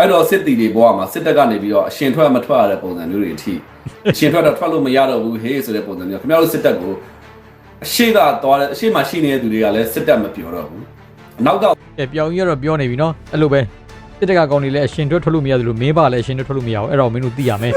အဲ့တော့စစ်တီတွေဘဝမှာစစ်တပ်ကနေပြီးတော့အရှင်ထွက်မထွက်ရတဲ့ပုံစံမျိုးတွေအထိအရှင်ထွက်တော့ထွက်လို့မရတော့ဘူးဟေးဆိုတဲ့ပုံစံမျိုးခင်ဗျားတို့စစ်တပ်ကိုအရှိကသွားတဲ့အရှိမှရှိနေတဲ့သူတွေကလည်းစစ်တပ်မပြောတော့ဘူးအနောက်ကကဲပြောင်းကြီးကတော့ပြောနေပြီနော်အဲ့လိုပဲတစ်တက်ကကောင်တွေလည်းအရှင်တွက်ထွက်လို့မရသလိုမင်းပါလည်းအရှင်တွက်ထွက်လို့မရဘူးအဲ့တော့မင်းတို့သိရမယ်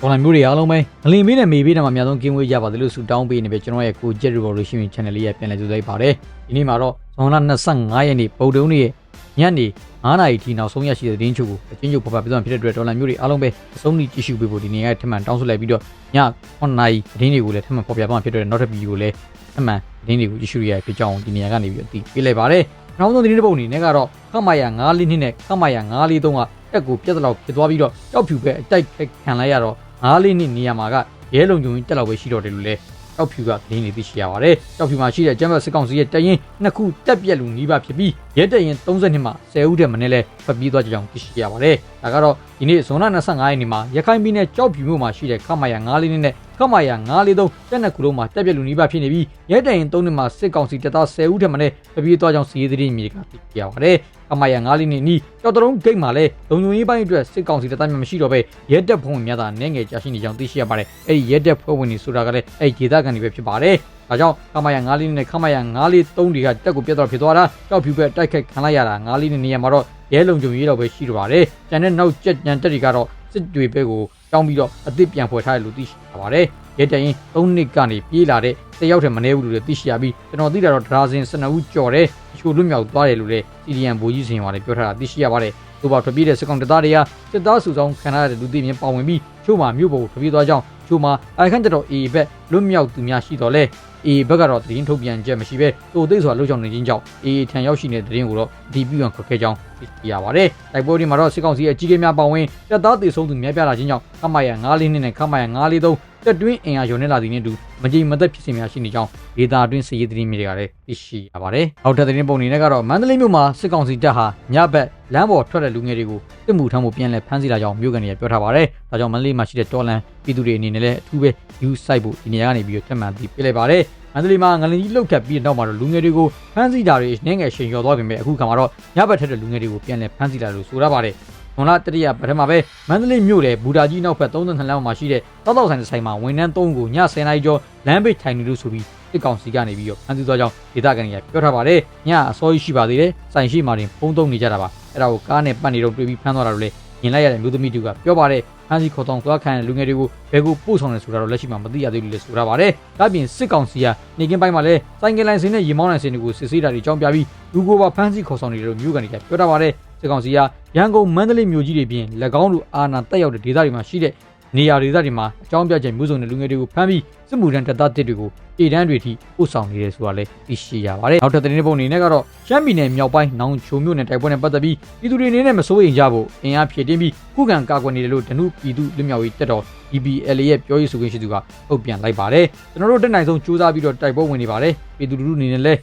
ဘောလမျိုးတွေအားလုံးပဲအလင်းမေးနဲ့မေးပေးတယ်မှာအများဆုံးကင်းဝေးကြပါသလို့ဆုတောင်းပေးနေပဲကျွန်တော်ရဲ့ကို Jet Revolution Channel လေးရပြန်လည်ကြိုးစားပါတယ်ဒီနေ့မှာတော့ဇွန်လ25ရက်နေ့ဗုဒ္ဓဦးနေ့ရဲ့ညနေ 9နာရီထိနောက်ဆုံးရရှိတဲ့သတင်းချုပ်ကိုအချင်းချုပ်ဖော်ပြပြသွားဖြစ်တဲ့အတွက်ဒေါ်လာမျိုးတွေအားလုံးပဲအဆုံးထိကြည့်ရှုပေးဖို့ဒီနေ့ကထပ်မံတောင်းဆိုလိုက်ပြီးတော့ည9နာရီသတင်းတွေကိုလည်းထပ်မံဖော်ပြသွားဖြစ်တဲ့နောက်ထပ်ဗီဒီယိုကိုလည်းထပ်မံသတင်းတွေကိုကြည့်ရှုရတဲ့ဖြစ်ကြောင်းဒီနေရာကနေပြီးအသိပေးလိုက်ပါတယ်နောက်ဆုံးသတင်းတစ်ပုဒ်အနေနဲ့ကတော့ခမရ9လေးနှစ်နဲ့ခမရ9လေး3ကတက်ကိုပြက်တလောက်ဖြစ်သွားပြီးတော့တောက်ဖြူပဲအတိုက်ခံလိုက်ရတော့9လေးနှစ်နေရာမှာကရဲလုံခြုံရေးတက်လောက်ပဲရှိတော့တယ်လို့လည်းတောက်ဖြူကသတင်းတွေသိရှိရပါတယ်တောက်ဖြူမှာရှိတဲ့ကျမ်းဘတ်စစ်ကောင်စီရဲ့တရင်နှစ်ခုတက်ပြက်လူနီးပါးဖြစ်ပြီးရဲတရင်32မှာ10ဦးတည်းမနဲ့လဲဖပ်ပြီးသွားကြကြောင်းသိရှိရပါတယ်ဒါကတော့ဒီနေ့ဇွန်လ25ရက်နေ့မှာရခိုင်ပြည်နယ်ကြောက်ဖြူမြို့မှာရှိတဲ့ခမရ9လေးနှစ်နဲ့ခမရ943တက်နှစ်ခုလုံးမှာတက်ပြက်လူနီးပါးဖြစ်နေပြီးရဲတရင်3နှစ်မှာစစ်ကောင်စီတပ်သား10ဦးတည်းမနဲ့ဖပ်ပြီးသွားကြောင်းစီးရေးသတင်းမြေကသိရှိရပါတယ်ခမရ9လေးနှစ်နီးကြောက်တုံးဂိတ်မှာလဲလုံခြုံရေးပိုင်းအတွက်စစ်ကောင်စီတပ်သားများမရှိတော့ပဲရဲတပ်ဖွဲ့ဝင်များသာနည်းငယ်ကြာရှိနေကြောင်းသိရှိရပါတယ်အဲ့ဒီရဲတပ်ဖွဲ့ဝင်တွေဆိုတာကလည်းအဲ့ဒီဒေသခံတွေပဲဖြစ်ပါတယ် ဒါကြောင့်ခမရ9လေးနဲ့ခမရ9လေး3တွေကတက်ကိုပြတ်တော့ဖြစ်သွားတာကြောက်ဖြူပဲတိုက်ခိုက်ခံလိုက်ရတာ9လေးနဲ့နေရာမှာတော့ရဲလုံခြုံရေးတော့ပဲရှိတော့ပါတယ်ကျန်တဲ့နောက်ကျက်ညံတက်တွေကတော့စစ်တွေဘက်ကိုတောင်းပြီးတော့အစ်စ်ပြန်ဖွဲ့ထားတယ်လို့သိရှိရပါတယ်ရဲတရင်3နှစ်ကနေပြေးလာတဲ့တယောက်တည်းမနေဘူးလို့လည်းသိရှိရပြီးကျွန်တော်သိတာတော့ဒရာဇင်12ဦးကြော်တယ်ချိုလွတ်မြောက်သွားတယ်လို့လည်း CDN ဘိုးကြီးစင်ကလည်းပြောထားတာသိရှိရပါတယ်သူပါထွက်ပြေးတဲ့စစ်ကောင်တပ်သားတွေကစစ်သားစုဆောင်ခံရတဲ့လူသိမြင်ပါဝင်ပြီးချို့မှာမြို့ပေါ်ကိုထွက်ပြေးသွားကြောင်း ချို့မှာအိုင်ခန့်တော် A ဘက်လွတ်မြောက်သူများရှိတော်လဲ A ဘက်ကတော့သတင်းထုတ်ပြန်ချက်မရှိဘဲတိုသိစွာလှုပ်ဆောင်နေခြင်းကြောင့် A ထံရောက်ရှိနေတဲ့သတင်းကိုတော့ဒီပြအောင်ခက်ခဲကြောင်းသိရပါတယ်။တိုက်ပွဲတွေမှာတော့စစ်ကောင်စီရဲ့အကြီးအကဲများပါဝင်တပ်သားတေဆုံးသူများပြားလာခြင်းကြောင့်ခမရ9လေးနဲ့ခမရ943တက်တွင်းအင်အားယုံနေလာသည်နဲ့အတူ မကြိမ်မသက်ဖြစ်စဉ်များရှိနေကြောင်းဒေတာအတွင်းစစ်ရေးသတင်းမြေတွေကလည်းသိရှိရပါတယ်။နောက်ထပ်သတင်းပုံတွေနဲ့ကတော့မန္တလေးမြို့မှာစစ်ကောင်စီတပ်ဟာညဘက်လမ်းပေါ်ထွက်တဲ့လူငယ်တွေကိုစစ်မှုထမ်းဖို့ပြန်လည်ဖမ်းဆီးလာကြောင်းမြို့ကန်တွေကပြောထားပါတယ်။ဒါကြောင့်မန္တလေးမှာရှိတဲ့တော်လန်ပြည်သူတွေအနေနဲ့လည်းအထူးပဲယူဆိုင်ဖို့ဒီနေရာကနေပြီးတော့ထပ်မံသိပေးလိုက်ပါတယ်။မန္တလေးမှာငလင်ကြီးလှုပ်ခတ်ပြီးတဲ့နောက်မှာတော့လူငယ်တွေကိုဖမ်းဆီးတာတွေနှင်းငယ်ရှင်ရော်သွားပြင်မဲ့အခုခါမှာတော့ညဘက်ထက်တဲ့လူငယ်တွေကိုပြန်လည်ဖမ်းဆီးလာလို့ဆိုရပါတယ်။ မွန်လာတတိယပထမပဲမန္တလေးမြို့လေဘူတာကြီးနောက်ဘက်32လမ်းမှာရှိတဲ့တောက်တောက်ဆိုင်တစ်ဆိုင်မှာဝန်ထမ်း3ကိုည10နာရီကျော်လမ်းပိတ်ထိုင်နေလို့ဆိုပြီးစစ်ကောင်စီကနေပြီးတော့ဖမ်းဆီးသွားကြောင်းဒေသခံတွေကပြောထားပါတယ်။ညအစောကြီးရှိပါသေးတယ်။ဆိုင်ရှိမှတင်ဖုံးသုံးနေကြတာပါ။အဲ့ဒါကိုကားနဲ့ပတ်နေတော့တွေ့ပြီးဖမ်းသွားတာလို့လည်းမြင်လိုက်ရတဲ့မျိုးသမီးတူကပြောပါတယ်။ဖမ်းဆီးခေါ်ဆောင်သွားခံတဲ့လူငယ်တွေကိုဘယ်ကိုပို့ဆောင်လဲဆိုတာတော့လက်ရှိမှာမသိရသေးဘူးလို့ဆိုထားပါတယ်။ဒါ့အပြင်စစ်ကောင်စီကနေကင်းပိုင်းမှာလည်းစိုင်းကလိုင်စင်နဲ့ရေမောင်းလိုင်စင်တွေကိုစစ်ဆေးတာတွေကြောင်းပြပြီးလူကိုပါဖမ်းဆီးခေါ်ဆောင်နေတယ်လို့မျိုးကန်တွေကပြောထားပါတယ်။ စစ်ကောင်စီကရန်ကုန်မန္တလေးမြို့ကြီးတွေပြင်၎င်းလူအာဏာတက်ရောက်တဲ့ဒေသတွေမှာရှိတဲ့နေရာဒေသတွေမှာအကြောင်းပြချက်မျိုးစုံတဲ့လူငယ်တွေကိုဖမ်းပြီးစစ်မှုထမ်းတပ်သားတစ်တွေကိုအေတန်းတွေထိပို့ဆောင်နေတယ်ဆိုတာလည်းသိရှိရပါတယ်။နောက်ထပ်သတင်းပုံအနေနဲ့ကတော့ရှမ်းပြည်နယ်မြောက်ပိုင်းနောင်ချိုမြို့နယ်တိုက်ပွဲနဲ့ပတ်သက်ပြီးပြည်သူတွေအနေနဲ့မစိုးရိမ်ကြဖို့အင်အားဖြည့်တင်းပြီးခုခံကာကွယ်နေတယ်လို့ဒနုပြည်သူလွတ်မြောက်ရေးတပ်တော် EBL ရဲ့ပြောရေးဆိုခွင့်ရှိသူကထုတ်ပြန်လိုက်ပါတယ်။ကျွန်တော်တို့တက်နိုင်ဆုံးစူးစမ်းပြီးတော့တိုက်ပွဲဝင်နေပါတယ်။ပြည်သူလူထုအနေနဲ့လည်း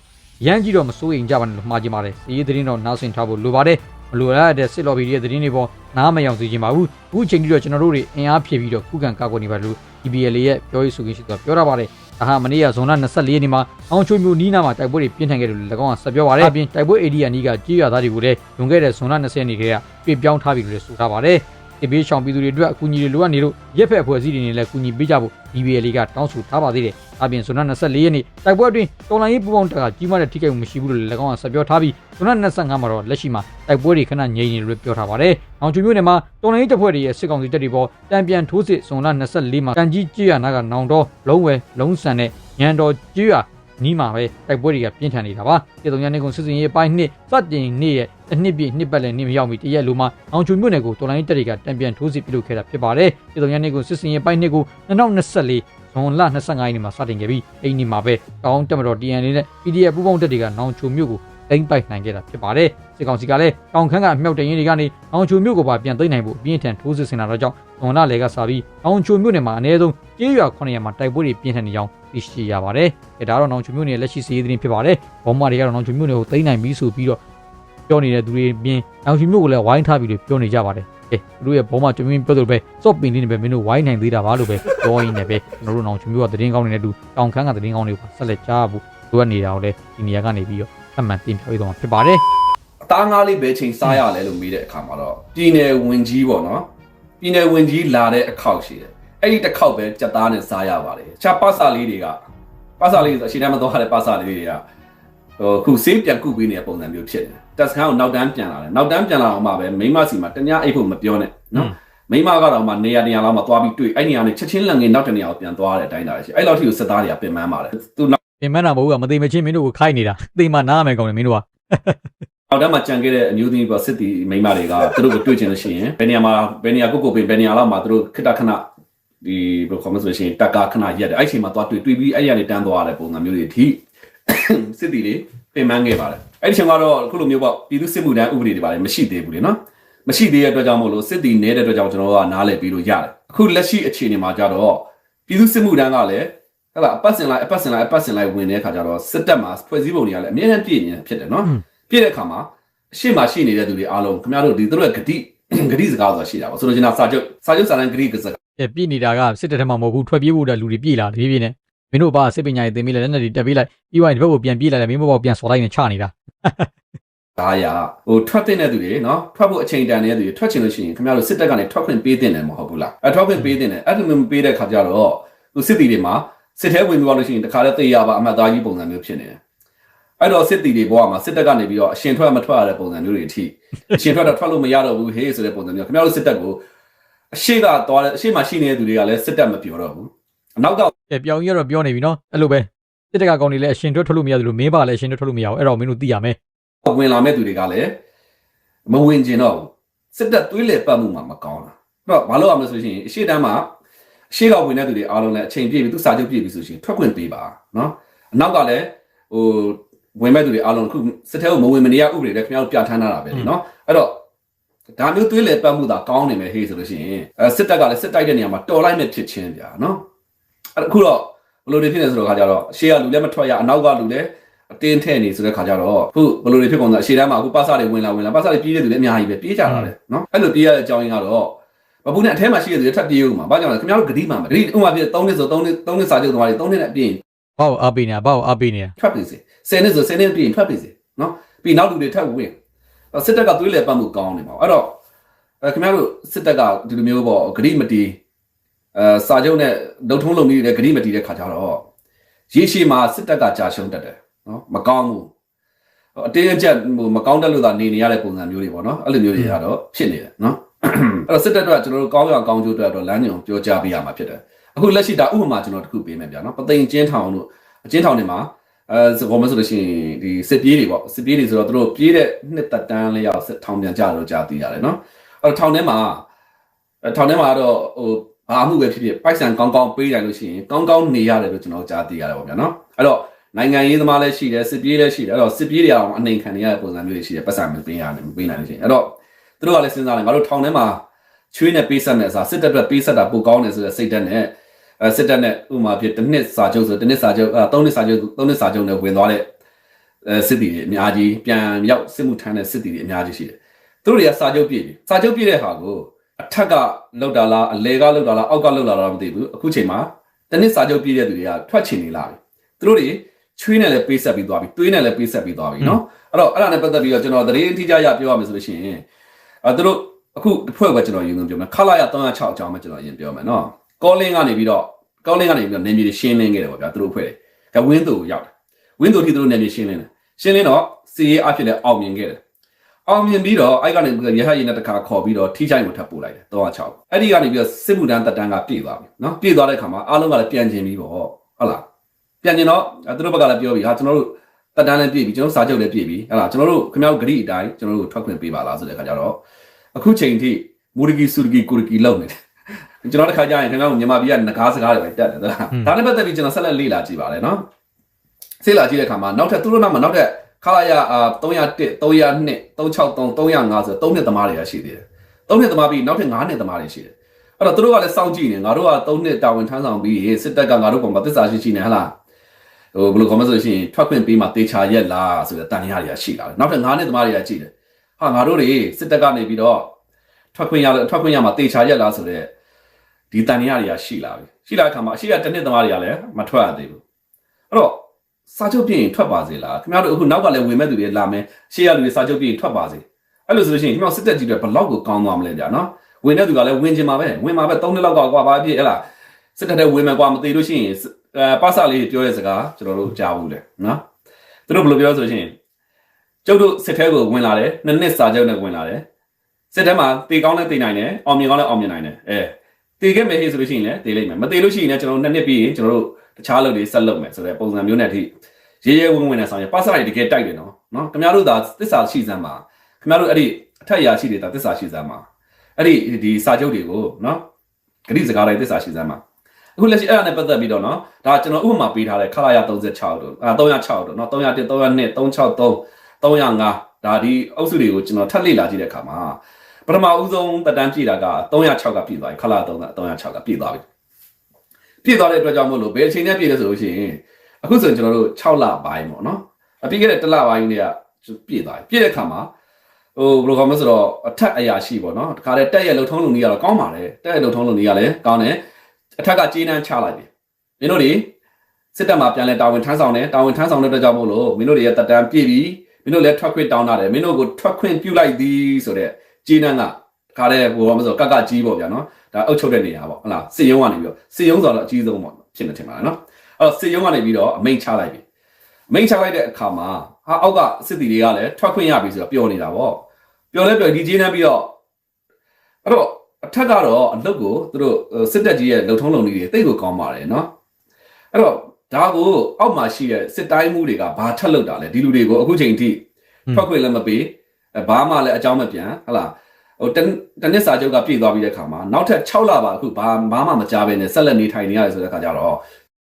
ရမ်းကြီးတော့မစိုးရိမ်ကြပါနဲ့လို့မှားကြပါတယ်။စီးရေးသတင်းတော့နားဆင်ထားဖို့လိုပါတယ်။ မလိုရတဲ့စစ်လော်ဘီရဲ့သတင်းတွေပေါ်နားမယောင်စေချင်ပါဘူးအခုချိန်ထိတော့ကျွန်တော်တို့တွေအင်အားဖြည့်ပြီးတော့ခုခံကာကွယ်နေပါလို့ EBL ရဲ့ပြောရေးဆိုခွင့်ရှိသူကပြောထားပါတယ်ဒါဟာမနေ့ကဇွန်လ24ရက်နေ့မှာအောင်ချိုမျိုးနီးနာမှာတိုက်ပွဲတွေပြင်းထန်ခဲ့တယ်လို့၎င်းကဆက်ပြောပါတယ်အပြင်တိုက်ပွဲ area နီးကကြီးရသားတွေကိုလည်းလွန်ခဲ့တဲ့ဇွန်လ20ရက်နေ့ကပြပြောင်းထားပြီလို့လည်းဆိုထားပါတယ်ဒီဘေးရှောင်ပြည်သူတွေအတွက်အကူအညီတွေလိုအပ်နေလို့ရက်ဖက်အဖွဲ့အစည်းတွေနဲ့လည်းကူညီပေးကြဖို့ DBL ကတောင်းဆိုထားပါသေးတယ်။ အပြင်ဇွန်လ24ရက်နေ့တိုက်ပွဲအတွင်းတော်လိုင်းရေးပူပေါင်းတပ်ကကြီးမားတဲ့ထိခိုက်မှုမရှိဘူးလို့လည်း၎င်းကဆက်ပြောထားပြီးဇွန်လ25မှာတော့လက်ရှိမှာတိုက်ပွဲတွေခဏငြိမ်နေလို့ပြောထားပါတယ်။အောင်ကျွမျိုးနယ်မှာတော်လိုင်းရေးတပ်ဖွဲ့တွေရဲ့စစ်ကောင်စီတပ်တွေပေါ်တံပြန်ထိုးစစ်ဇွန်လ24မှာတန်ကြီးကြေးရနာကနောင်တော်လုံးဝဲလုံးဆန်နဲ့ညံတော်ကြေးရနီးမှာပဲတိုက်ပွဲတွေကပြင်းထန်နေတာပါပြည်သူများနေကုန်စစ်စင်ရေးပိုင်းနှစ်စတင်နေ့ရဲ့တစ်နှစ်ပြည့်နှစ်ပတ်လည်နေ့မရောက်မီတရက်လိုမှာအောင်ချုံမြို့နယ်ကိုတော်လိုင်းတပ်တွေကတံပြန်ထိုးစစ်ပြုလုပ်ခဲ့တာဖြစ်ပါတယ်ပြည်သူများနေကုန်စစ်စင်ရေးပိုင်းနှစ်ကို2024 ဇွန်လ25ရက်နေ့မှာစတင်ခဲ့ပြီးအဲ့ဒီမှာပဲတောင်းတက်မတော် TN နဲ့ PDF ပူးပေါင်းတပ်တွေကနောင်ချုံမြို့ကိုသိမ်းပိုက်နိုင်ခဲ့တာဖြစ်ပါတယ်စစ်ကောင်စီကလည်းတောင်ခမ်းကအမြောက်တရင်တွေကနေအောင်ချိုမြို့ကိုပါပြန်သိမ်းနိုင်ဖို့အပြင်းထန်ထိုးစစ်ဆင်လာတော့ကြောင့်ဇွန်လလေကစပြီးအောင်ချိုမြို့နယ်မှာအနည်းဆုံးကျေးရွာ900မှာတိုက်ပွဲတွေပြင်းထန်နေကြောင်းသိရှိရပါတယ်။ဒါတော့နောင်ချိုမြို့နယ်လက်ရှိစီးရီးသတင်းဖြစ်ပါတယ်။ဘောမတွေကတော့နောင်ချိုမြို့နယ်ကိုသိမ်းနိုင်ပြီဆိုပြီးတော့ပြောနေတဲ့သူတွေပြင်နောင်ချိုမြို့ကိုလည်းဝိုင်းထားပြီးလို့ပြောနေကြပါတယ်။ အဲသူတို့ရဲ့ဘောမကျွင်းပြောတယ်ပဲစော့ပင်လေးနဲ့ပဲမင်းတို့ဝိုင်းနိုင်သေးတာပါလို့ပဲပြောရင်းနဲ့ပဲကျွန်တော်တို့နောင်ချိုမြို့ကသတင်းကောင်းနေတဲ့သူတောင်ခမ်းကသတင်းကောင်းတွေကိုဆက်လက်ကြားဖို့လိုအပ်နေတာကိုလည်းဒီနေရာကနေပြီးတော့အမှန်တင်ပြပေးသွားမှာဖြစ်ပါတယ်။တားငါးလေးဘယ်ချိန်စားရလဲလို့မေးတဲ့အခါမှာတော့ပြည်နယ်ဝင်ကြီးပေါ့နော်ပြည်နယ်ဝင်ကြီးလာတဲ့အခောက်ရှိတယ်အဲ့ဒီတစ်ခေါက်ပဲကြက်သားနဲ့စားရပါတယ်ခြားပါစာလေးတွေကပါစာလေးဆိုအချိန်တည်းမသွားတဲ့ပါစာလေးတွေက ဟိုခုစေးပြန်ကုပေးနေတဲ့ပုံစံမျိုးဖြစ်တယ်တက်စခန်းကိုနောက်တန်းပြန်လာတယ်နောက်တန်းပြန်လာအောင်မှပဲမိမစီမှာတ냐အိတ်ဖို့မပြောနဲ့နော်မိမကတော့မှနေရာနေရာလောက်မှသွားပြီးတွေ့အဲ့နေရာနဲ့ချက်ချင်းလန့်ငင်နောက်တနေရာကိုပြန်သွားတဲ့အတိုင်းတာရှိအဲ့လောက်ထိကိုစစ်သားတွေကပြင်ပန်းပါတယ်သူနောက်ပြင်မနာမဟုတ်ကမသိမချင်းမင်းတို့ကိုခိုင်းနေတာသိမှနားမယ်ကောင်းတယ်မင်းတို့ကနောက်တန်းမှာကြံခဲ့တဲ့အမျိုးသမီးပေါ့စစ်တီမိန်းမတွေကသူတို့ကိုတွေ့ချင်လို့ရှိရင်ဘယ်နေရာမှာဘယ်နေရာကိုကိုပင်ဘယ်နေရာလောက်မှာသူတို့ခက်တခဏဒီဘယ်လိုခေါ်မလဲဆိုလို့ရှိရင်တက်ကခဏရက်တယ်အဲ့ချိန်မှာသွားတွေ့တွေ့ပြီးအဲ့ရနေတန်းသွားရတဲ့ပုံစံမျိုးတွေအထိ စစ်တီတွေပြင်ပန်းခဲ့ပါတယ်အဲ့ဒီချိန်ကတော့အခုလိုမျိုးပေါ့ပြည်သူစစ်မှုထမ်းဥပဒေတွေပါတယ်မရှိသေးဘူးလေနော်မရှိသေးတဲ့အတွက်ကြောင့်မို့လို့စစ်တီနေတဲ့အတွက်ကြောင့်ကျွန်တော်တို့ကနားလည်ပြီးလို့ရတယ်အခုလက်ရှိအခြေအနေမှာကြတော့ပြည်သူစစ်မှုထမ်းကလည်းဟဲ့လားအပတ်စဉ်လိုက်အပတ်စဉ်လိုက်အပတ်စဉ်လိုက်ဝင်တဲ့အခါကျတော့စစ်တပ်မှာဖွဲ့စည်းပုံတွေကလည်းအမြဲတမ်းပြည့်နေဖြစ်တယ်နော်ပြည့်တဲ့အခါမှာအရှိမရှိနေတဲ့သူတွေအားလုံးခင်ဗျားတို့ဒီသူတို့ရဲ့ဂတိဂတိစကားဆိုတာရှိတာပေါ့ဆိုလို့ချင်းစာချုပ်စာချုပ်စာတမ်းဂတိကစကားအဲပြည့်နေတာကစစ်တပ်ထဲမှာမဟုတ်ဘူးထွက်ပြေးဖို့တဲ့လူတွေပြေးလာတယ်ပြေးပြေးနေ မင်းတို့ဘာစစ်ပညာရေးသင်ပေးလိုက်လက်နက်တွေတက်ပေးလိုက်ပြီးသွားရင်ဒီဘက်ကိုပြန်ပြေးလာတယ်မင်းဘောပြန်စော်လိုက်နေချနေတာဒါရဟိုထွက်တဲ့သူတွေနော်ထွက်ဖို့အချိန်တန်နေတဲ့သူတွေထွက်ချင်လို့ရှိရင်ခင်ဗျားတို့စစ်တပ်ကနေထွက်ခွင့်ပေးတင်တယ်မဟုတ်ဘူးလားအဲထွက်ခွင့်ပေးတင်တယ်အဲ့လိုမျိုးမပေးတဲ့ခါကျတော့သူစစ်တီတွေမှာစစ်ထဲဝင်ပြီးသွားလို့ရှိရင်တခါတည်းသေရပါအမှတ်သားကြီးပုံစံမျိုးဖြစ်နေတယ်အဲ့တော့စစ်တီတွေဘဝမှာစစ်တပ်ကနေပြီးတော့အရှင်ထွက်မထွက်ရတဲ့ပုံစံမျိုးတွေအထိအရှင်ထွက်တော့ထွက်လို့မရတော့ဘူးဟေးဆိုတဲ့ပုံစံမျိုးခင်ဗျားတို့စစ်တပ်ကိုအရှိကသွားတဲ့အရှိမှရှိနေတဲ့သူတွေကလည်းစစ်တပ်မပြောတော့ဘူးအ နောက်ကအဲပြောင်ကြီးကတော့ပြောနေပြီနော်အဲ့လိုပဲစစ်တပ်ကကောင်တွေလည်းအရှင်ထွက်ထွက်လို့မရသလိုမင်းပါလည်းအရှင်ထွက်ထွက်လို့မရဘူးအဲ့တော့မင်းတို့သိရမယ်ဝင်လာမဲ့သူတွေကလည်းမဝင်ကျင်တော့ဘူးစစ်တပ်သွေးလေပတ်မှုမှာမကောင်းတာအဲ့တော့ဘာလို့ရမလဲဆိုရင်အရှိတန်းမှာအရှိကဝင်တဲ့သူတွေအားလုံးလည်းအချိန်ပြည့်ပြီသူစာချုပ်ပြည့်ပြီဆိုရင်ထွက်ခွင့်ပေးပါနော်အနောက်ကလည်းဟိုဝင်မဲ့သူတွေအားလုံးအခုစစ်ထဲကိုမဝင်မနေရဥပဒေလည်းခင်ဗျားတို့ပြဋ္ဌာန်းထားတာပဲလေနော်အဲ့တော့ဒါမျိုးသွေးလေပတ်မှုသာကောင်းနေမယ်ဟေးဆိုလို့ရှိရင်အဲစစ်တပ်ကလည်းစစ်တိုက်တဲ့နေရာမှာတော်လိုက်မဲ့ဖြစ်ချင်းဗျာနော် အဲ့အခုတော့ဘယ်လိုတွေဖြစ်နေဆိုတော့ခါကြတော့အရှိကလူလည်းမထွက်ရအနောက်ကလူလည်းအတင်းထဲ့နေဆိုတဲ့ခါကျတော့အခုဘယ်လိုတွေဖြစ်ကုန်လဲအရှေ့တန်းမှာအခုပါစတွေဝင်လာဝင်လာပါစတွေပြေးတဲ့သူတွေအများကြီးပဲပြေးကြတာလေနော်အဲ့လိုပြေးရတဲ့အကြောင်းရင်းကတော့ဘဘူးနဲ့အထဲမှာရှိတဲ့သူတွေထပ်ပြေးဦးမှာဘာကြောင့်လဲခင်ဗျားတို့ဂတိမှန်ပဲဂတိဥမာပြ3နှစ်ဆို3နှစ်3နှစ်စာချုပ်သွားတယ်3နှစ်နဲ့ပြေးရင်ဘာကိုအားပေးနေတာဘာကိုအားပေးနေတာထွက်ပြေးစေ10နှစ်ဆို10နှစ်ပြေးရင်ထွက်ပြေးစေနော်ပြီးနောက်လူတွေထပ်ဝင်အဲ့စစ်တပ်ကသွေးလေပတ်မှုကောင်းနေမှာအဲ့တော့အဲခင်ဗျားတို့စစ်တပ်ကဒီလိုမျိုးပေါ့ဂတိမတီ အဲစာချုပ်နဲ့ဒုတ်ထုံးလုံးပြီးတဲ့ဂတိမတီတဲ့ခါကျတော့ရေရှည်မှာစစ်တပ်ကကြာရှုံးတတ်တယ်နော်မကောင်းဘူးအတင်းအကျပ်ဟိုမကောင်းတက်လို့သာနေနေရတဲ့ပုံစံမျိုးတွေပေါ့နော်အဲ့လိုမျိုးတွေကတော့ဖြစ်နေတယ်နော်အဲ့တော့စစ်တပ်တော့ကျွန်တော်တို့ကောင်းရအောင်ကောင်းကျိုးအတွက်တော့လမ်းညွန်ပြောကြားပေးရမှာဖြစ်တယ်အခုလက်ရှိဒါဥပမာကျွန်တော်တခုပေးမယ်ဗျာနော်ပသိမ်ကျင်းထောင်တို့အကျင်းထောင်တွေမှာအဲဘောမဆိုလို့ရှိရင်ဒီစစ်ပြေးတွေပေါ့စစ်ပြေးတွေဆိုတော့သူတို့ပြေးတဲ့နှစ်သက်တန်းလေးရောက်စစ်ထောင်ပြန်ကြတော့ကြာသိရတယ်နော်အဲ့တော့ထောင်ထဲမှာအဲထောင်ထဲမှာတော့ဟို ဘာမှုပဲဖြစ်ဖြစ်ပိုက်ဆံကောင်းကောင်းပေးလိုက်လို့ရှိရင်ကောင်းကောင်းနေရတယ်လို့ကျွန်တော်ကြားသိရတယ်ပေါ့ဗျာနော်အဲ့တော့နိုင်ငံရေးသမားလည်းရှိတယ်စစ်ပြေးလည်းရှိတယ်အဲ့တော့စစ်ပြေးတွေအောင်အနေခံနေရတဲ့ပုံစံမျိုးတွေရှိတယ်ပတ်စံမပေးရတယ်မပေးနိုင်လို့ရှိရင်အဲ့တော့သူတို့ကလည်းစဉ်းစားတယ်ငါတို့ထောင်ထဲမှာချွေးနဲ့ပေးဆက်နဲ့အစားစစ်တပ်အတွက်ပေးဆက်တာပိုကောင်းတယ်ဆိုတဲ့စိတ်ဓာတ်နဲ့အဲစစ်တပ်နဲ့ဥမာဖြစ်တစ်နှစ်စာချုပ်ဆိုတစ်နှစ်စာချုပ်အဲသုံးနှစ်စာချုပ်သုံးနှစ်စာချုပ်နဲ့ဝင်သွားတဲ့အဲစစ်တီတွေအများကြီးပြန်ရောက်စစ်မှုထမ်းတဲ့စစ်တီတွေအများကြီးရှိတယ်သူတို့တွေကစာချုပ်ပြည့်ပြီစာချုပ်ပြည့်တဲ့ဟာကို အထက်ကလောက်တာလားအလဲကလောက်တာလားအောက်ကလောက်တာလားမသိဘူးအခုချိန်မှာတစ်နှစ်စာချုပ်ပြည့်တဲ့သူတွေကထွက်ချင်နေလာပြီသူတို့တွေ ချွေးနဲ့လည်းပေးဆက်ပြီးသွားပြီတွေးနဲ့လည်းပေးဆက်ပြီးသွားပြီเนาะအဲ့တော့အဲ့ဒါနဲ့ပတ်သက်ပြီးတော့ကျွန်တော်သတင်းအထူးကြရပြောရမယ်ဆိုလို့ရှိရင်အဲသူတို့အခုတစ်ဖွဲ့ကကျွန်တော်ရင်ဆုံးပြောမယ်ခလာရ306အကြောင်းပဲကျွန်တော်ရင်ပြောမယ်เนาะကောလင်းကနေပြီးတော့ကောလင်းကနေပြီးတော့နေမြေတွေရှင်းလင်းခဲ့တယ်ပေါ့ဗျာသူတို့ဖွဲ့တယ်ကဝင်းသူရောက်တယ်ဝင်းသူထိသူတို့နေမြေရှင်းလင်းတယ်ရှင်းလင်းတော့စီရေးအဖြစ်လည်းအောင်မြင်ခဲ့တယ် အောင်မြင်ပြီးတော့အဲ့ကနေရဟရင်နဲ့တခါခေါ်ပြီးတော့ထိချိုင်းကိုထပ်ပို့လိုက်တယ်306အဲ့ဒီကနေပြီးတော့စစ်မှုတန်းတက်တန်းကပြည့်သွားပြီနော်ပြည့်သွားတဲ့ခါမှာအားလုံးကလည်းပြန်ကျင်ပြီးပေါ့ဟုတ်လားပြန်ကျင်တော့သူတို့ဘက်ကလည်းပြောပြီးဟာကျွန်တော်တို့တက်တန်းလည်းပြည့်ပြီကျွန်တော်စာချုပ်လည်းပြည့်ပြီဟုတ်လားကျွန်တော်တို့ခင်ဗျားတို့ဂရိအတိုင်းကျွန်တော်တို့ထွက်ခွင့်ပေးပါလားဆိုတဲ့ခါကျတော့အခုချိန်ထိမူရကီဆူရကီကိုရကီလောက်နေတယ်ကျွန်တော်တခါကြာရင်ခင်ဗျားတို့မြန်မာပြည်ကငကားစကားတွေပဲတက်တယ်ဟုတ်လားဒါနဲ့ပတ်သက်ပြီးကျွန်တော်ဆက်လက်လေ့လာကြည့်ပါရစေနော်ဆက်လာကြည့်တဲ့ခါမှာနောက်ထပ်သူတို့နောက်မှာနောက်ထပ် ခလာရအာ301 302 363 305ဆိုတော့3နှစ်သမားတွေကရှိသေးတယ်3နှစ်သမားပြီးနောက်ထပ်9နှစ်သမားတွေရှိတယ်အဲ့တော့သူတို့ကလည်းစောင့်ကြည့်နေငါတို့က3နှစ်တာဝန်ထမ်းဆောင်ပြီးစစ်တပ်ကငါတို့ပုံမှာသစ္စာရှိရှိနေဟလားဟိုဘယ်လိုခေါ်မလဲဆိုလို့ရှိရင်ထွက်ခွင့်ပေးမှတေချာရက်လားဆိုတဲ့တန်ရာတွေကရှိလာတယ်နောက်ထပ်9နှစ်သမားတွေကကြည့်တယ်ဟာငါတို့တွေစစ်တပ်ကနေပြီးတော့ထွက်ခွင့်ရထွက်ခွင့်ရမှတေချာရက်လားဆိုတဲ့ဒီတန်ရာတွေကရှိလာပြီရှိလာတဲ့အခါမှာအရှိကတစ်နှစ်သမားတွေကလည်းမထွက်ရသေးဘူးအဲ့တော့ စာချုပ်ပြင်ရင်ထွက်ပါစေလားခင်ဗျားတို့အခုနောက်ကလည်းဝင်မဲ့သူတွေလာမယ်ရှေ့ရလူတွေစာချုပ်ပြင်ရင်ထွက်ပါစေအဲ့လိုဆိုလို့ရှိရင်ခင်ဗျားစစ်တက်ကြီးတွေဘယ်လောက်ကိုကောင်းသွားမလဲဗျာနော်ဝင်တဲ့သူကလည်းဝင်ချင်ပါပဲဝင်ပါပဲ၃နှစ်လောက်ကကွာပါပြည့်ဟဲ့လားစစ်တက်တဲ့ဝင်မယ်ကွာမသေးလို့ရှိရင်အဲပါစာလေးပြောတဲ့စကားကျွန်တော်တို့ကြားဘူးလေနော်သူတို့ဘယ်လိုပြောဆိုလို့ရှိရင်ကျုပ်တို့စစ်ထဲကိုဝင်လာတယ်နှစ်နှစ်စာချုပ်နဲ့ဝင်လာတယ်စစ်ထဲမှာတေကောင်းနဲ့တေနိုင်တယ်အောင်မြင်ကောင်းနဲ့အောင်မြင်နိုင်တယ်အဲတေခဲ့မယ်ဟေ့ဆိုလို့ရှိရင်လည်းတေလိုက်မယ်မတေလို့ရှိရင်လည်းကျွန်တော်တို့နှစ်နှစ်ပြီးရင်ကျွန်တော်တို့ တခြားလုပ်တွေဆက်လုပ်မယ်ဆိုတဲ့ပုံစံမျိုးနဲ့အထိရေရဲဝင်းဝင်းနဲ့ဆောင်ရပါစရိုက်တကယ်တိုက်တယ်နော်နော်ခင်ဗျားတို့သာသစ္စာရှိစမ်းပါခင်ဗျားတို့အဲ့ဒီအထက်ရာရှိတွေသာသစ္စာရှိစမ်းပါအဲ့ဒီဒီစာချုပ်တွေကိုနော်ဂရိစကားတိုင်းသစ္စာရှိစမ်းပါအခုလက်ရှိအဲ့ဒါနဲ့ပတ်သက်ပြီးတော့နော်ဒါကျွန်တော်ဥပမာပေးထားတဲ့ခလာရ36တို့အာ306တို့နော်301 302 363 305ဒါဒီအုပ်စုတွေကိုကျွန်တော်ထပ်လေ့လာကြည့်တဲ့အခါမှာပထမဦးဆုံးတက်တန်းပြည့်တာက306ကပြည့်သွားပြီခလာ3 306ကပြည့်သွားပြီ ပြည့်သွားတဲ့အတွက်ကြောင့်မို့လို့ဘယ်အချိန်နဲ့ပြည့်လဲဆိုလို့ရှိရင်အခုဆိုရင်ကျွန်တော်တို့6လပိုင်းပေါ့နော်အပြည့်ခဲ့တဲ့1လပိုင်းတွေကပြည့်သွားပြီပြည့်တဲ့အခါမှာဟိုဘယ်လိုကောင်းမလဲဆိုတော့အထက်အရာရှိပေါ့နော်တခါတည်းတက်ရဲ့လှုပ်ထုံးလုံနေရတော့ကောင်းပါတယ်တက်ရဲ့လှုပ်ထုံးလုံနေရလဲကောင်းတယ်အထက်ကကြေးနှမ်းချလိုက်ပြီမင်းတို့တွေစစ်တပ်မှာပြန်လဲတာဝန်ထမ်းဆောင်တယ်တာဝန်ထမ်းဆောင်တဲ့အတွက်ကြောင့်မို့လို့မင်းတို့တွေရဲ့တက်တန်းပြည့်ပြီမင်းတို့လည်းထွက်ခွင့်တောင်းတာတယ်မင်းတို့ကိုထွက်ခွင့်ပြုလိုက်သည်ဆိုတဲ့ကြေးနှမ်းကတခါတည်းဟိုဘာမဆိုကကကြီးပေါ့ဗျာနော် ဒါအုပ်ချုပ်တဲ့နေရာပေါ့ဟုတ်လားစစ်ရုံးကနေပြီးတော့စစ်ရုံးဆိုတော့အကြီးဆုံးပေါ့ဖြစ်နေထင်ပါလားနော်အဲ့တော့စစ်ရုံးကနေပြီးတော့အမိန့်ချလိုက်ပြီအမိန့်ချလိုက်တဲ့အခါမှာဟာအောက်ကစစ်တီတွေကလည်းထွက်ခွင့်ရပြီဆိုတော့ပျော်နေတာပေါ့ပျော်လဲပျော်ဒီကြေးနှမ်းပြီးတော့အဲ့တော့အထက်ကတော့အလုပ်ကိုသူတို့စစ်တပ်ကြီးရဲ့လုံထုံးလုံနည်းတွေတိတ်ကိုကောင်းပါတယ်နော်အဲ့တော့ဒါကိုအောက်မှာရှိတဲ့စစ်တိုင်းမှုတွေကဘာထက်လုပ်တာလဲဒီလူတွေကိုအခုချိန်ထိထွက်ခွင့်လည်းမပေးဘာမှလည်းအကြောင်းမပြန်ဟဟလား ဟိုတနစ်စာချုပ်ကပြည့်သွားပြီးတဲ့ခါမှာနောက်ထပ်6လပါအခုဘာဘာမှမကြားဘဲနဲ့ဆက်လက်နေထိုင်နေရတယ်ဆိုတဲ့ခါကျတော့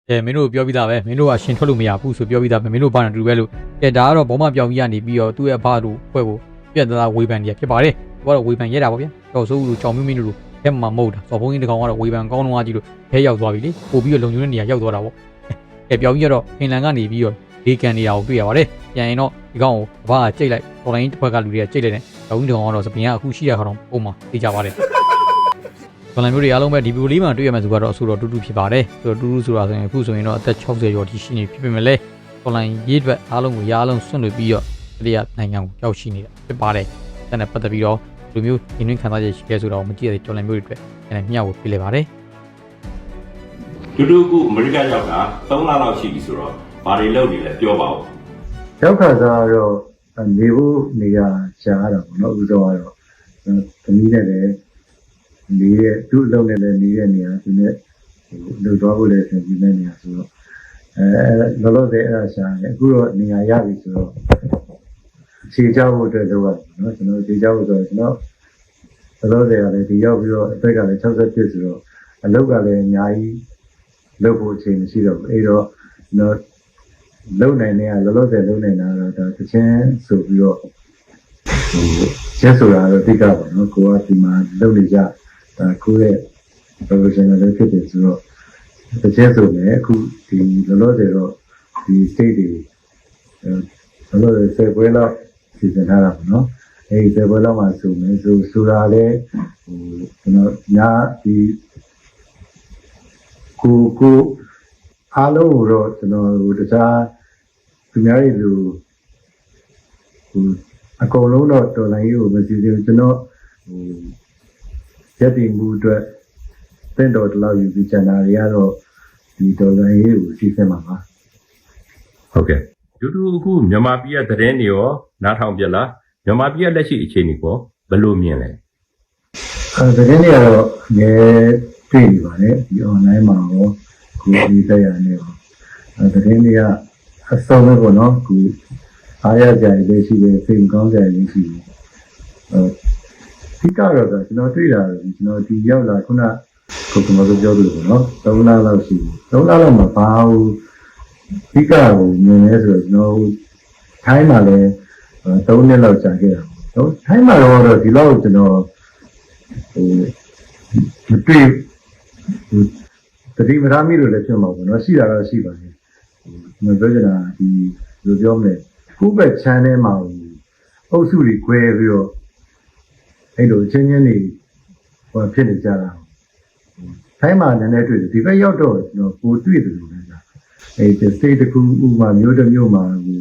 အဲမင်းတို့ပြောပြီးသားပဲမင်းတို့ကရှင်ထွက်လို့မရဘူးဆိုပြောပြီးသားပဲမင်းတို့ဘာနဲ့တူပဲလို့အဲဒါကတော့ဘောမပြောင်ကြီးကနေပြီးတော့သူ့ရဲ့ဘာတို့ဖွဲ့ဖို့ပြက်သားဝေဖန်ကြီးဖြစ်ပါတယ်သူကတော့ဝေဖန်ရဲတာပေါ့ဗျာတော့စိုးဦးလိုကြောင်မင်းမင်းတို့ဘက်မှာမဟုတ်တာစော်ဘုံကြီးတကောင်ကတော့ဝေဖန်ကောင်းတော့ကြီးလို့ဘဲရောက်သွားပြီလေပို့ပြီးတော့လုံခြုံတဲ့နေရာရောက်သွားတာပေါ့အဲပြောင်ကြီးကတော့ဖင်လန်ကနေပြီးတော့ဒေကန်နေရာကိုတွေ့ရပါတယ်ပြန်ရင်တော့ဒီကောင်ကိုဘာကကြိတ်လိုက်တော်လိုင်းတစ်ဖက်ကလူတွေကကြိတ်လိုက်တယ် တောင်းတကောင်ကတော့စပင်ကအခုရှိရခါတော့ပုံမှာသိကြပါတယ်ဘလန်မျိုးတွေအားလုံးပဲဒီဗီဒီယိုလေးမှာတွေ့ရမယ်ဆိုတော့အဆိုတော့တူတူဖြစ်ပါတယ်ဆိုတော့တူတူဆိုတာဆိုရင်အခုဆိုရင်တော့အသက်60ကျော်ထိရှိနေဖြစ်ပေမဲ့လည်း online ရေးအတွက်အားလုံးကိုရအားလုံးဆွန့်လွတ်ပြီးတော့တတိယနိုင်ငံကိုရောက်ရှိနေတာဖြစ်ပါတယ်။ဒါနဲ့ပတ်သက်ပြီးတော့လူမျိုးရင်းနှီးခံစားချက်ရှိရဲဆိုတော့မကြည့်ရတဲ့တော်လန်မျိုးတွေအတွက်လည်းမျှဝေပေးလိုက်ပါတယ်တူတူကူအမေရိကရောက်တာ3လလောက်ရှိပြီဆိုတော့ဘာတွေလုပ်နေလဲပြောပါဦးရောက်ခါစားတော့ နေဖို့နေရရှားတာပေါ့နော်ဥသောကတော့သမီးနဲ့လည်းနေတဲ့သူ့အလုပ်နဲ့လည်းနေတဲ့နေရာသူနဲ့ဟိုလှုပ်သွားဖို့လည်းဆင်ပြီးနေနေရဆိုတော့အဲလောလောဆယ်အဲ့ဒါရှားတယ်အခုတော့နေရာရပြီဆိုတော့ခြေချဖို့အတွက်လုပ်ရတယ်နော်ကျွန်တော်ခြေချဖို့ဆိုတော့ကျွန်တော်လောလောဆယ်ကလည်းဒီရောက်ပြီးတော့အသက်ကလည်း60ဖြစ်ဆိုတော့အလုပ်ကလည်းအများကြီးလုပ်ဖို့အချိန်မရှိတော့ဘူးအဲ့တော့ကျွန်တော်လုံနိုင်တဲ့ကလောလောဆယ်လုံနိုင်တာတော့ ဒါတချင်းဆိုပြီးတော့ဟိုချက်ဆိုတာတော့တိကပါနော်ကိုကဒီမှာလုံနေကြဒါကိုရဲ့ professional လည်းဖြစ်တယ်ဆိုတော့တချင်းဆိုလည်းအခုဒီလောလောဆယ်တော့ဒီ state တွေအဲလောလောဆယ်ဆယ်ပွဲလောက်စီစဉ်ထားတာပေါ့နော်အဲဒီဆယ်ပွဲလောက်မှာဆိုမယ်ဆိုဆိုတာလည်းဟိုကျွန်တော်ညာဒီကိုကိုအားလုံးကိုတော့ကျွန်တော်ဟိုတခြားသူများတွေလိုဟို အကုန်လုံးတော့တော်လိုင်းကြီးကိုမစီစဉ်ဘူးကျွန်တော်ဟိုရက်တည်မှုအတွက်တင့်တော်တလောက်ယူပြီးကျန်တာတွေကတော့ဒီတော်လိုင်းကြီးကိုစီစဉ်မှာပါဟုတ်ကဲ့တူတူအခုမြန်မာပြည်ရဲ့သတင်းတွေရောနားထောင်ပြလားမြန်မာပြည်ရဲ့လက်ရှိအခြေအနေကိုဘယ်လိုမြင်လဲအဲသတင်းတွေကတော့ငယ်တွေ့နေပါတယ်ဒီ online မှာရောကိုဒီတရားနေရောအဲသတင်းတွေကအစုံပဲပေါ့နော်ကို အားရကြရလည်းရှိတယ်စိတ်ကောင်းကြရလည်းရှိတယ်အဲဒီကတော့ကျွန်တော်တွေ့တာကျွန်တော်ဒီရောက်လာခုနကိုကမကပြောလို့ပေါ့နော်3လလောက်ရှိတယ်3လလောက်မှာဘာလို့ဒီကကိုမြင်လဲဆိုတော့ကျွန်တော်ထိုင်းမှာလည်း3နှစ်လောက်ကြာခဲ့တာပေါ့ထိုင်းမှာတော့ဒီလောက်ကျွန်တော်ဟိုမတွေ့ဟိုတတိမရမီလို့လည်းဖြစ်မှာပေါ့နော်ရှိတာတော့ရှိပါတယ်ဟိုမပြောချင်တာဒီဘယ်လိုပြောမလဲ ခုဘက် channel မှာအုပ်စုတွေ꿰ပြီးတော့အဲ့လိုချင်းချင်းနေဟိုဖြစ်နေကြတာထိုင်းမှာနည်းနည်းတွေ့တယ်ဒီဘက်ရောက်တော့ကျွန်တော်ပိုတွေ့တယ်လို့လည်းကြာအဲ state တစ်ခုဥပမာမျိုးတစ်မျိုးမှာဟို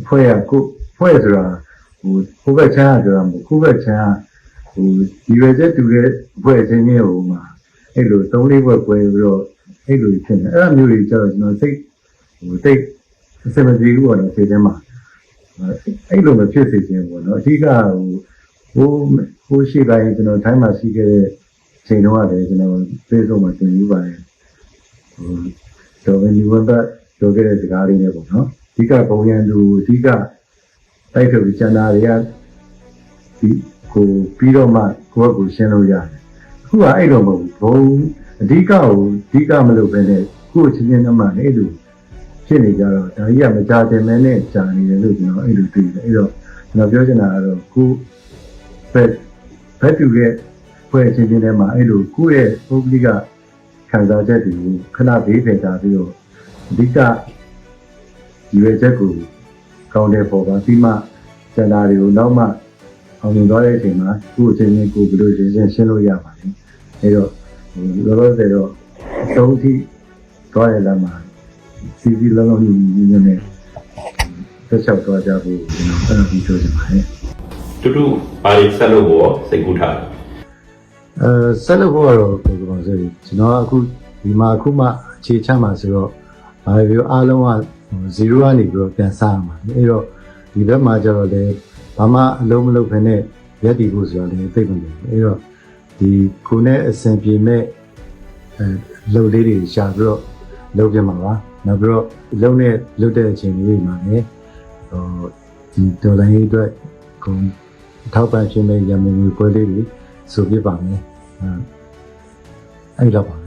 အဖွဲ့ကကိုဖွဲ့ဆိုတာဟိုကိုယ့်ဘက်ချမ်းကပြောတာမဟုတ်ကိုယ့်ဘက်ချမ်းကဟိုဒီရွယ်ချက်တူတဲ့အဖွဲ့ချင်းချင်းဟိုမှာအဲ့လိုသုံးလေးဘွက်ပွဲပြီးတော့အဲ့လိုဖြစ်နေအဲ့လိုမျိုးတွေကျတော့ကျွန်တော်စိတ်ဟိုစိတ်အစမပြေဘူးပေါ့နော်စိတ်ထဲမှာ အဲ့လိုမဖြစ်စေချင်ဘူးပေါ့နော်အဓိကဟိုဟိုဟိုရှိတိုင်းကျွန်တော်ထိုင်းမှာရှိခဲ့တဲ့ချိန်တုန်းကလည်းကျွန်တော် Facebook မှာသင်ယူပါတယ်ဟိုတော့ဒီဝက်ဘတ်ပြောခဲ့တဲ့စကားလေးနဲ့ပေါ့နော်အဓိကပုံရန်သူအဓိကတိုက်ထုတ်ကျန်တာတွေကဒီကိုပြီးတော့မှကိုယ့်ကိုရှင်းလို့ရတယ်အခုကအဲ့လိုမဟုတ်ဘူးဘုံအဓိကကိုအဓိကမလုပ်ဘဲနဲ့ကိုယ့်ချင်းချင်းနဲ့မှအဲ့လို ဖြစ်နေကြတော့ဒါကြီးကမကြတင်မဲနဲ့ကြာနေတယ်လို့ကျွန်တော်အဲ့လိုတွေ့တယ်အဲ့တော့ကျွန်တော်ပြောချင်တာကတော့ကိုဘက်ဘက်တူရဲ့ဖွဲ့ချင်းချင်းထဲမှာအဲ့လိုကိုယ့်ရဲ့ပုဂ္ဂလိကခံစားချက်တွေကိုခဏဘေးဖယ်ထားပြီးတော့အဓိကရွေချက်ကိုကောင်းတဲ့ပေါ်ပါပြီးမှစန္ဒာတွေကိုနောက်မှအောင်မြင်သွားတဲ့အချိန်မှာကိုယ့်အချင်းချင်းကိုယ်ဘယ်လိုရှင်းရှင်းရှင်းလို့ရပါလဲအဲတော့ဟိုလောလောဆယ်တော့အဆုံးထိသွားရလာမှာ စီစီလုံးလုံးကြီးညီညီနဲ့ဆက်ချက်သွားကြဖို့ကျွန်တော်အဲ့ဒါပြီးပြောချင်ပါတယ်တူတူဘာတွေဆက်လို့ဘောစိတ်ကူးထားတယ်အဲဆက်လို့ကတော့ဘယ်လိုပါလဲကျွန်တော်ကအခုဒီမှာအခုမှအခြေချမှာဆိုတော့ဘာပဲပြောအားလုံးက0ကနေပြီးတော့ပြန်စားရမှာအဲ့တော့ဒီဘက်မှာကျတော့လေဘာမှအလုံးမလုံးဖ ೇನೆ ရက်တည်ဖို့ဆိုတာလည်းသိပ်မလို့အဲ့တော့ဒီကိုယ်နဲ့အဆင်ပြေမဲ့အဲလှုပ်လေးတွေရှာပြီးတော့လှုပ်ပြမှာပါ နောက်ပြီးတော့လှုပ်နဲ့လှုပ်တဲ့အချိန်လေးတွေမှာလည်းဟိုဒီဒေါ်လာရေးအတွက်ကိုထောက်ပံ့ခြင်းနဲ့ရမငွေပွဲလေးတွေဆိုပြပါမယ်အဲအဲ့တော့ပါ